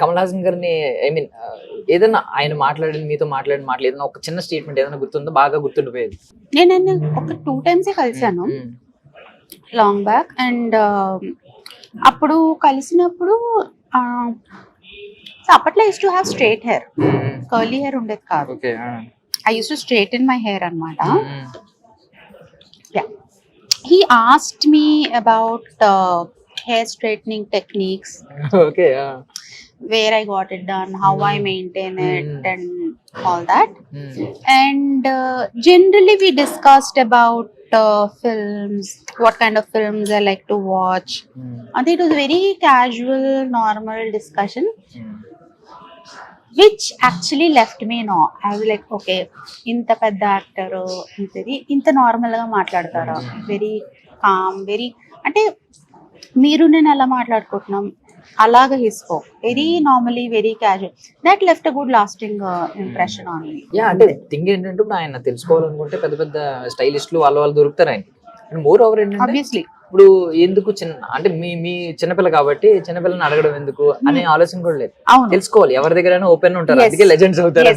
కమల్ హాసన్ గారిని I mean ఏదైనా ఆయన మాట్లాడిన మీతో మాట్లాడిన మాటలు ఏదైనా ఒక చిన్న స్టేట్మెంట్ ఏదైనా గుర్తుందో బాగా గుర్తుండిపోయేది నేను ఆయన ఒక టూ టైమ్స్ కలిసాను మ్మ్. లాంగ్ బ్యాక్ అండ్ అప్పుడు కలిసినప్పుడు అప్పట్లో used to have straight hair. Curly hair ఉండేది కాదు. I used to straight in my hair అనమాట. He asked me about hair straightening techniques okay ah. Where I got it done how I maintain it Mm. And all that hmm. and uh, generally we discussed about uh, films what kind of films i like to watch hmm. and it was very casual normal discussion which actually left me no i was like okay ఇంత పెద్ద actor ఇంత నార్మల్గా మాట్లాడతారా very calm very అంటే మీరు నేను ఎలా మాట్లాడుకుంటున్నాం. అలాగా హిస్కో very normally very casual that left a good lasting impression on me yeah అంటే థింగ్ ఏంటంటే ఇప్పుడు ఆయన తెలుసుకోవాలనుకుంటే పెద్ద పెద్ద స్టైలిస్టులు వాళ్ళ వాళ్ళు దొరుకుతారు ఆయన మోర్ ఓవర్ ఏంటంటే ఆబ్వియస్లీ ఇప్పుడు ఎందుకు చిన్న అంటే మీ మీ చిన్నపిల్ల కాబట్టి చిన్నపిల్లని అడగడం ఎందుకు అనే ఆలోచన కూడా లేదు. తెలుసుకోవాలి. ఎవరి దగ్గరైనా ఓపెన్ ఉంటారు. అందుకే లెజెండ్స్ అవుతారు